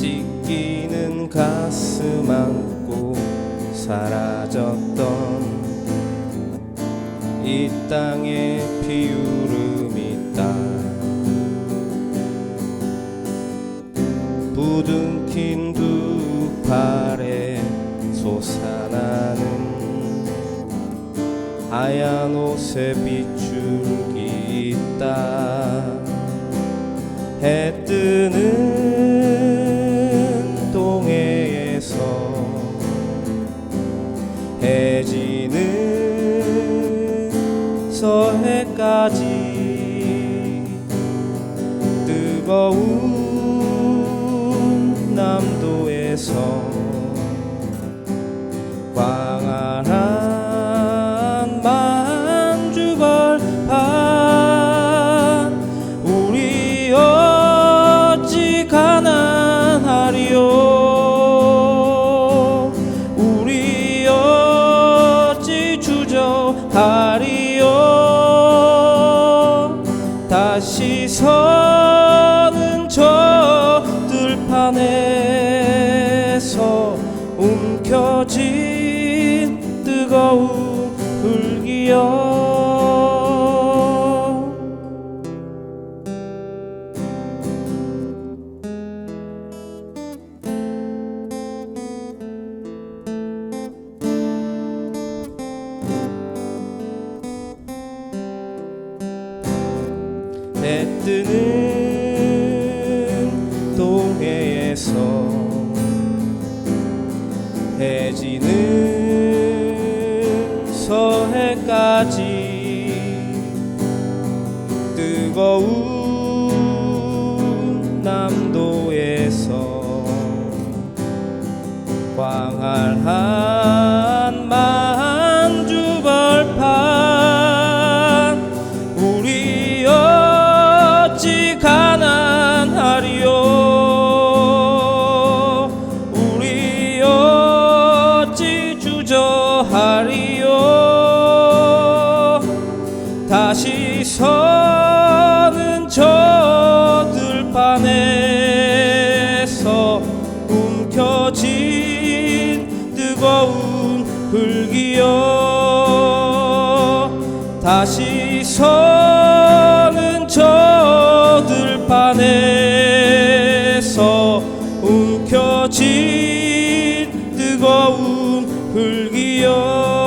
찢기는 가슴 안고 사라졌던 이 땅에 피우름 두 팔에 솟아나는 하얀 옷에 빗줄기 있다. 해 뜨는 동해에서 해 지는 서해까지 뜨거운 남도에서 광활한 만주벌판 우리 어찌 가난하리요? 우리 어찌 주저하리요? 다시 서 움켜진 뜨거운 불기여. 해 뜨는 동해에서 해 지는 서해까지 뜨거운 남도 다시 서는 저 들판에서 움켜진 뜨거운 불기여. 다시 서는 저 들판에서 움켜진 뜨거운 불기여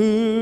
who